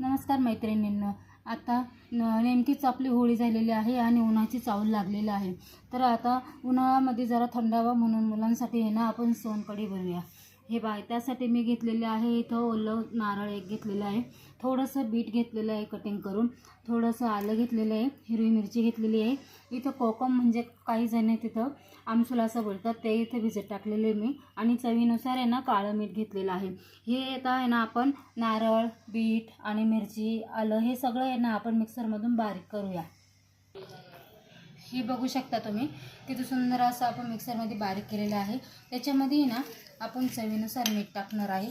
नमस्कार मैत्रिणींनो. आता न- नेमकीच आपली होळी झालेली आहे आणि उन्हाची चावल लागलेली आहे. तर आता उन्हाळ्यामध्ये जरा थंडावा म्हणून मुलांसाठी हे ना आपण सोनकडी बनवूया. हे बाय त्यासाठी मी घेतलेले आहे इथं ओलं नारळ एक घेतलेलं आहे. थोडंसं बीट घेतलेलं आहे कटिंग करून. थोडंसं आलं घेतलेलं आहे हिरवी मिरची घेतलेली आहे. इथं कोकम म्हणजे काही जण तिथं आमसुला असं बोलतात ते इथं भिजत टाकलेले मी. आणि चवीनुसार आहे ना काळं मीठ घेतलेलं आहे. हे आता आहे ना आपण नारळ बीट आणि मिरची आलं हे सगळं आहे ना आपण मिक्सरमधून बारीक करूया. हे बघू शकता तुम्ही. किती सुंदर असं आपण मिक्सरमध्ये बारीक केलेलं आहे. त्याच्यामध्ये ना आपण चवीनुसार मीठ टाकणार आहे.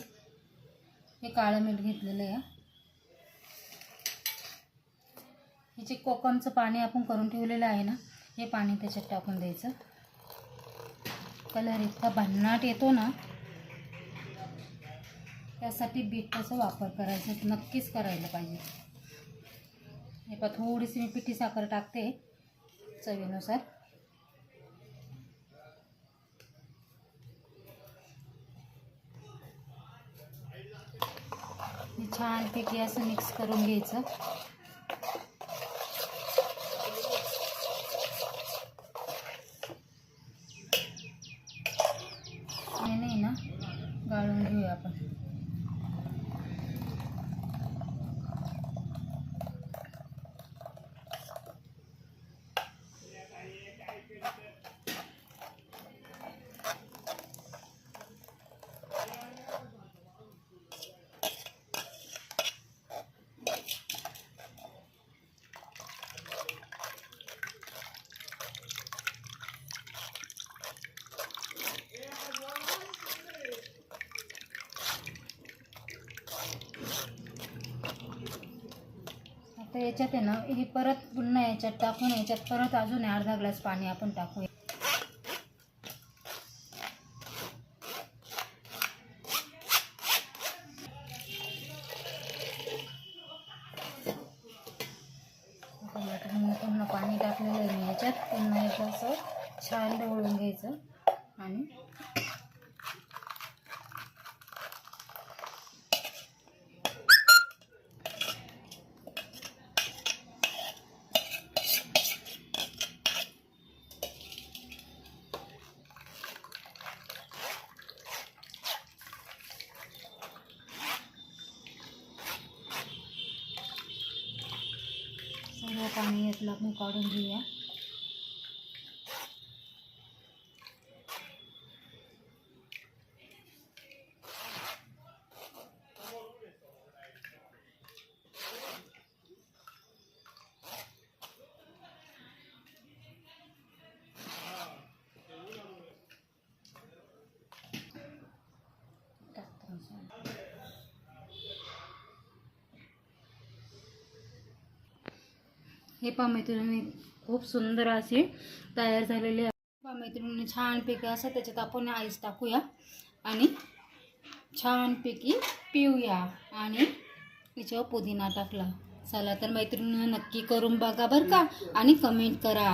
हे काळं मीठ घेतलेलं आहे. हे जे कोकमचं पाणी आपण करून ठेवलेलं आहे ना हे पाणी त्याच्यात टाकून द्यायचं. कलर इतका भन्नाट येतो ना. त्यासाठी बीटाचा वापर करायचा नक्कीच करायला पाहिजे. हे पा थोडीशी मी पिठी साखर टाकते. चवीनुसार. हे छानपैकी असं मिक्स करून घ्यायचं आणि नाही ना गाळून घेऊया आपण तर याच्यात आहे ना हे परत पुन्हा याच्यात टाकून याच्यात परत अजून अर्धा ग्लास पाणी आपण टाकूया. पुन्हा पाणी टाकलेलं आहे मी याच्यात. पुन्हा याचं असं छान ढवळून घ्यायचं आणि पाणी यातलं आपण काढून घेऊया टाकतो मी. हे पहा मैत्रिणी खूप सुंदर असे तयार झालेले आहे. पहा मैत्रिणी छानपैकी असं त्याच्यात आपण आईस टाकूया आणि छानपैकी पिऊया आणि याच्यावर पुदिना टाकला. चला तर मैत्रिणी नक्की करून बघा बरं का आणि कमेंट करा.